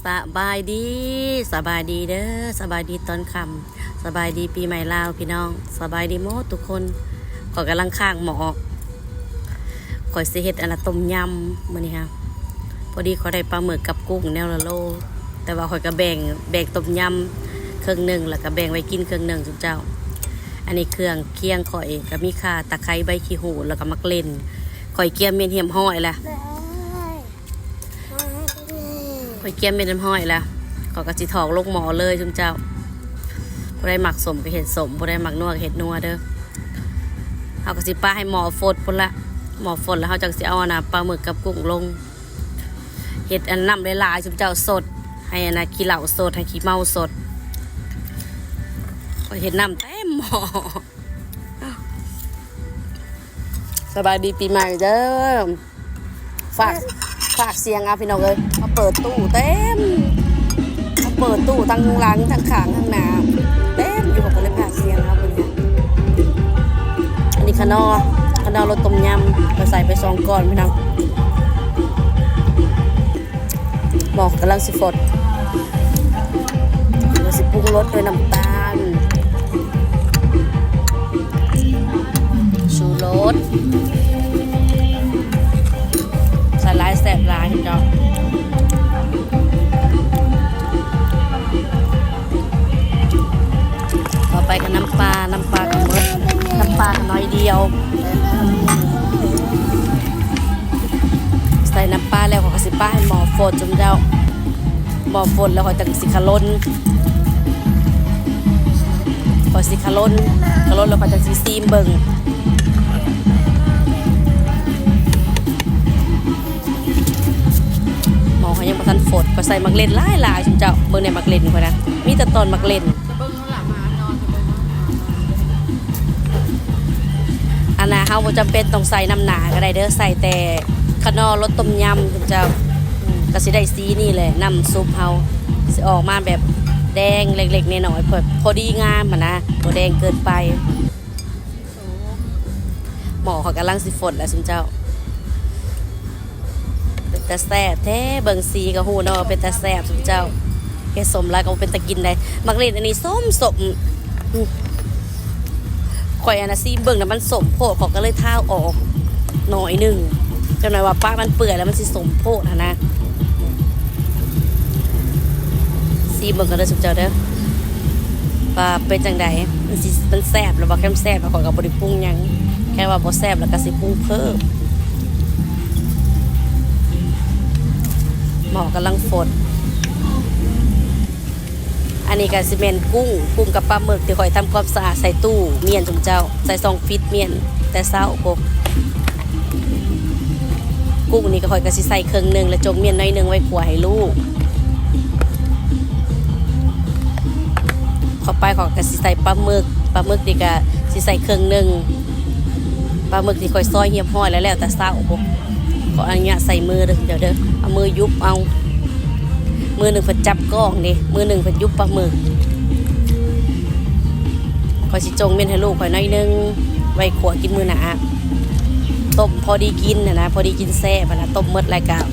สบายดีสบายดีเด้อสบายดีตอนค่ำสบายดีปีใหม่ลาวพี่น้อง สบายดีหมดทุกคนขอยกำลังข้างหมอกข่อยสิเฮ็ดอันละต้มยำมื้อนี้ค่ะพอดีขอยได้ปลาหมึกกับกุ้งแนวละโล แต่ว่าข่อยก็แบ่งแบ่งต้มยำเครึ่องหนึ่งแล้วก็แบ่งไว้กินเครึ่องหนึ่งจุ๊เจ้า อันนี้เครื่องเคียงข่อยก็มีข่าตะไคร้ใบขี้หูแล้วก็มักเล่นข่อยเกียมเมียนเหี่ยมห้อยแหละ หอยเกี๊ยมเป็นน้ำห้อยแล้วก็กระจิถอกลงหมอเลยจุมเจ้าผู้ได้หมักสมก็เห็ดสมผู้ได้หมักนัวก็เห็ดนัวเด้อเอากระสิป้าให้หมอฟดพุ่นละหมอฟดแล้วเขาจังสิเอาอนนะปลาหมึกกับกุ้งลงเห็ดอันน้ำหลายๆจุมเจ้าสด ให้อนนะขี้เหล่าสดให้ขี้เมาสดเห็ดน้ำเต็มหมอสบายดีปีใหม่เด้อฝากฝากเสียงเอาพี่น้องเลย เปิดตู้เต็มมาเปิดตู้ทั้งหลังทั้งขางทั้งหน้าเต็มอยู่กับเลยฝาเสียงครับวันนี้อันนี้ขนอขนอรสต้มยำก็ใส่ไปสองก้อนพี่น้องหมอกกำลังสิฟดเราสิปรุงรสด้วยน้ำตาลชูรสใส่ลายแสบลายเจ้าต่อ หมอฝนแล้วขอยจังสิคาลนขอยสิคาลนคาลนแล้วขอยจังสิซีมเบิ่งหมอเขายังประทันฝดก็ใส่มักเล่นหลายหลายชิมเจ้าเบิ่งในมักเล่นคนนะมีแต่ตอนมักเล่นอันน่ะเฮาบ่จำเป็นต้องใส่น้ำหนาก็ได้เด้อใส่แต่ขนอรสต้มยำชิมเจ้า ก็สิได้สีนี่แหละน้ำซุปเฮาสิออกมาแบบแดงเล็กๆน้อยๆพอพอดีงามอะนะบ่แดงเกินไปหมอเขากำลังสิฝดแล้วชิมเจ้าเป็นตาแซ่บแท้เบิงสีก็ฮู้เนาะเป็นตาแซ่บสุดเจ้าแค่สมแล้วก็เป็นตะกินได้มักเล่นอันนี้ส้มสมข่อยอันนะซีเบิ่งน่มันสมโพดเขอยก็เลยท้าออกหน่อยหนึ่งจังหน่อยว่าป้ามันเปื่อยแล้วมันสิสมโพดหั้นนะ ซีเบิ่งกันเด้อสุดเจ้าเด้อว่าเป็นจังใดมันสิมันแซ่บหรือว่าแค่แซ่บแล้วข่อยก็บ่ได้ปรุงยังแค่ว่าบ่แซ่บแล้วก็สิปรุงเพิ่มหมอกำลังฝนอันนี้ก็สิเมนกุ้งกุ้งกับปลาหมึกที่คอยทำความสะอาดใส่ตู้เมียนจุงเจ้า ใส่ซองฟิตเมียน แต่เศร้าโกกุ้งนี่ก็คอยก็สิใส่เครื่องหนึ่งแล้วจงเมียนน้อยหนึ่งไว้ขัวให้ลูก เข้าไปขอก็สิใส่ปลาหมึกปลาหมึกนี่ก็สิใส่เครื่องหนึ่งปลาหมึกที่คอยซอยเหี่ยบห้อยแล้วแล้วแต่เศร้าโกขออนุญาตใส่มือเด้อเดี๋ยวเด้อเอามือยุบเอามือหนึ่งเพิ่จับกล้องนี่มือหนึ่งเพิ่ยุบปลาหมึกคอยสิจงเม่นให้ลูกคอยน้อยหนึงไว้ขัวกินมือหนาต้มพอดีกินนะนะพอดีกินแซ่บนะต้มหมดรายการ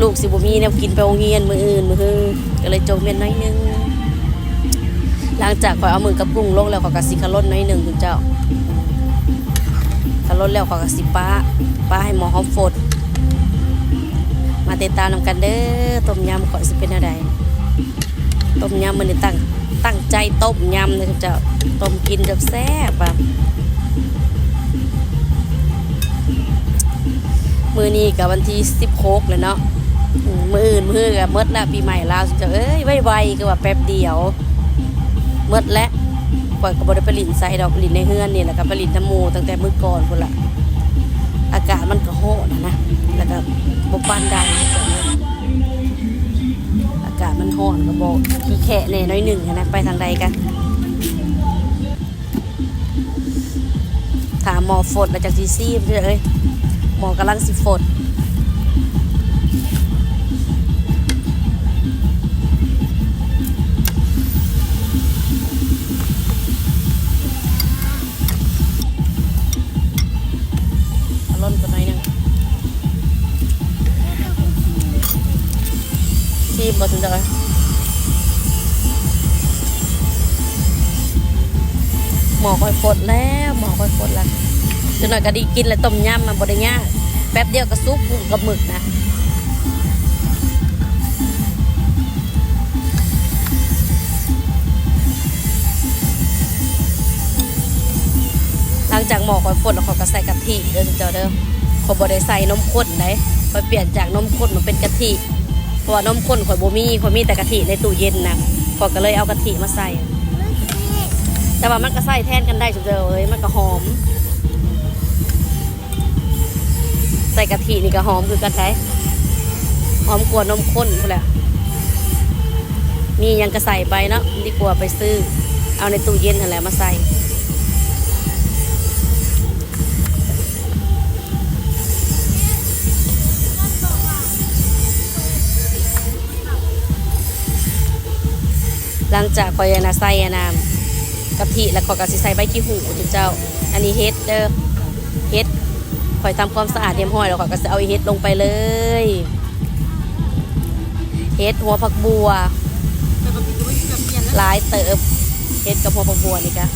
ลูกสิบ่มีแนวกินไปโรงเรียนมืออื่นมือฮือก็เลยจงเม่นน้อยหนึงหลังจากคอยเอามือกับกุ้งลงแล้วขอยกระสิคารนน้อยหนึ่งคุณเจ้าถ้ารถแล้วขอกระสิป้าป้าให้หมอหอมฝดมาติดตามนำกันเด้อต้มยำขอยสิเป็นอะไรต้มยำมันตั้งตั้งใจต้มยำนะเจ้าต้มกินแบบแซ่บอะมือนี้กับวันที่สิบหกเลยเนาะ มมืออื่นมือกับเมดละปีใหม่ลาวเจ้าเอ้ยไวๆก็ว่าแป๊บเดียวเมดและปล่อยกับบริปลินใส่ดอกลินในเฮือนนี่แหละกับปลินน้ำมูตั้งแต่มื้อก่อนพุ่นละอากาศมันก็โหดนะนะแล้วก็บกปานใดอากาศมันโหดก็บอกขี้แขะแน่น้อยหนึ่งนะไปทางใดกันถามหมอฝดมาจากซีซีมเอ้ยหมอกำลังสิฝน หมอคอยฝน่อยก็ดีกินแล้วต้มยำมันบ่ได้ยาแป๊บเดียวก็ซุปกับหมึกนะหลังจากหมอคอยฟดแล้วเขาก็ใส่กะทิเด้อเจ้าเด้อขาบ่ได้ใส่นมข้นเลยคอยเปลี่ยนจากนมข้นมาเป็นกะทิ เพราะว่านมข้นข่อยบ่มีข่อยมีแต่กะทิในตู้เย็นนะข่อยก็เลยเอากะทิมาใส่ แต่ว่ามันก็ใส่แทนกันได้สุดเดียวเลยมันก็หอม ใส่กะทินี่ก็หอมคือกันใช้หอมกว่านมข้นพูแหละมียังก็ใส่ไปเนาะดีกว่าไปซื้อ เอาในตู้เย็นนั่นแหละมาใส่ หลังจากคอยนะใส่อะนะกะทิแล้วก็กะสิใส่ใบขี้หูจุ๊เจ้า อันนี้เฮ็ดเด้อเฮ็ดคอยทำความสะอาดเรียมห้อยแล้วก็ก็จะเอาเฮ็ดลงไปเลยเฮ็ดหัวผักบัวหลายเติบเฮ็ดกับหัวผักบัวนี่กะ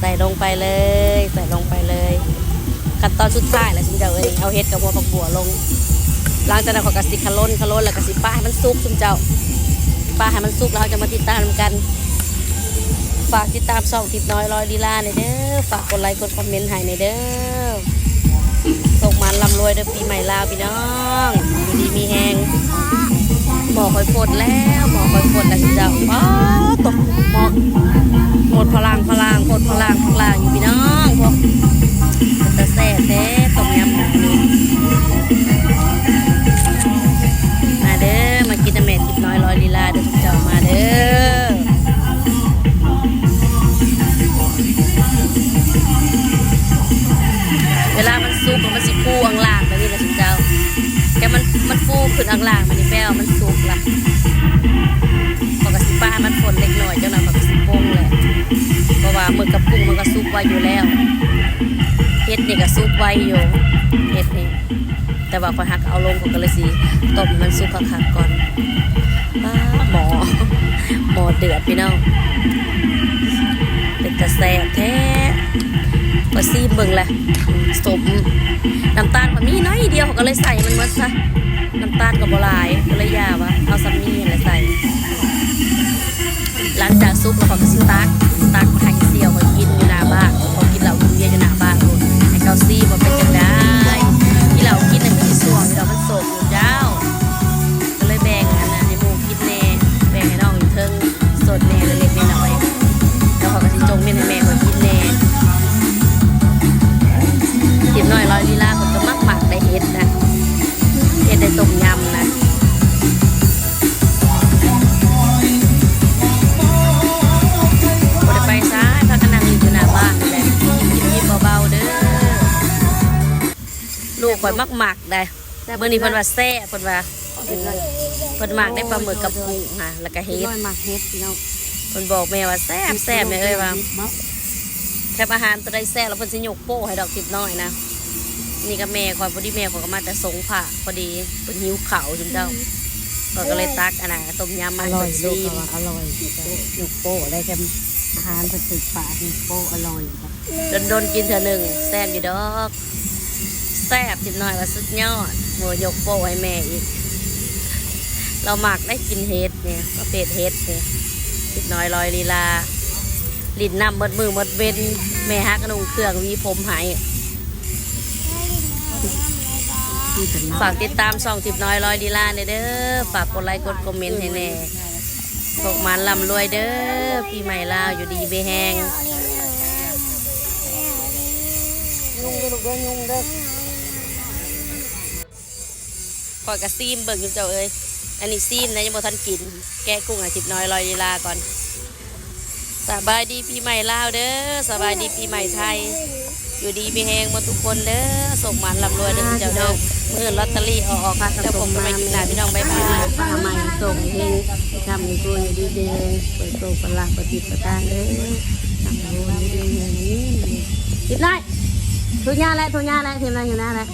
ใส่ลงไปเลย ใส่ลงไปเลยขั้นตอนสุดท้ายแล้วจุ๊เจ้าเอ้ยเอาเฮ็ดกับหัวผักบัวลงหลังจากนั้นก็กะสิคาล้นคาล้นแล้วก็สิป้าให้มันสุกจุ๊เจ้า ปลาให้มันสุกแล้วเราจะมาติดตามกัน ฝากติดตามช่องติดน้อยร้อยลีลาในเด้อฝากกดไลค์กดคอมเมนต์ให้ในเด้อส่งมันลำรวยเด้อปีใหม่ลาวพี่น้องอยู่ดีมีแหงหมอคอยฝดแล้วหมอคอยฝดแล้วเจ้าป๊าตกหมอกหมดพลังพลังหมดพลังพลังอยู่พี่น้องพวกแต่แซ่แท้ต้มยำหมูนี่ ขึ้นอังล่างมันนี่แป้วมันสุกละปกติป้ามันฝนเล็กน้อยเจ้าหน่อยมันก็สิโป่งแหละเพราะว่าหมึกกับกุ้งมันก็สุกไว้อยู่แล้วเฮ็ดนี่ก็สุกไว้อยู่เฮ็ดนี่แต่ว่าพอหักเอาลงก็เลยสิต้มมันสุกคักก่อนป้าหมอหมอเดือดพี่น้องเป็นกระแสแท้ก็ซีมเบิ่งแหละสมน้ำตาลมันมีน้อยเดียวก็เลยใส่มันหมดซะ น้ำตาลกับบลายก็เลยยาวะเอาซัมมี่อะไรใส่ หลังจากซุปแล้วเขาก็สิตักตัก ข่อยมักหมักได้เมื่อนี้เพิ่นว่าแซ่บเพิ่นว่าเพิ่นมักได้ปลาหมึกกับกุ้งค่ะแล้วก็เฮ็ดร้อยหมักเฮ็ดพี่น้องเพิ่นบอกแม่ว่าแซ่บแซ่บแม่เอ้ยว่าแค่อาหารตัวใดแซ่บแล้วเพิ่นสิยกโป้ให้ดอกทิพย์น้อยนะนี่ก็แม่ข่อยพอดีแม่ข่อยก็มาแต่สงผ่าพอดีเพิ่นหิวข้าวจุนเจ้าข่อยก็เลยตักอันน่ะต้มยำอมาให้ร่อยเพิ่นลูกซีมว่าอร่อยยกโป้ได้แค่อาหารผสมปลาที่โป้อร่อยครับโดนๆกินเถอะหนึ่งแซ่บอยู่ดอกแซ่บทิพย์น้อยว่าสุดยอดโหยกโป้ให้แม่อีก เราหมักได้กินเฮ็ดเนี่ยประเภทเฮ็ดเนี่ยทิพย์น้อยลอยลีลาลิ้นน้ำหมดมือหมดเว้นแม่ฮักกระนุงเครื่องวีผมหายฝากติดตามช่องทิพย์น้อยลอยลีลาเด้อฝากกดไลค์กดคอมเมนต์ให้แน่พกมันลำรวยเด้อปีใหม่ลาวอยู่ดีเบแหงยุงเด้อลูกเด้อยุงเด้อ ขอยกระซีมเบิ่งอยู่เจ้าเอ้ยอันนี้ซีมนะยังบ่ทันกิน แกะกุ้งอะทิพย์น้อยลอยลีลาก่อนสบายดีปีใหม่ลาวเด้อสบายดีปีใหม่ไทย อยู่ดีมีแหงมาทุกคนเด้อส่งหมันลำรวยเด้อเจ้าเด้อมื่อลอตเตอรี่ออกออกแล้วผมก็มากินหนาพี่น้องบ๊ายบายปลาใหม่ส่งเฮงทำในตัวอยู่ดีเดงเปิดโตปลาปฏิปทาเลยทำโดนดีเดงนี้กินได้ทุกย่าแล้วทุกย่าแล้วทีมงานอยู่หน้าแล้ว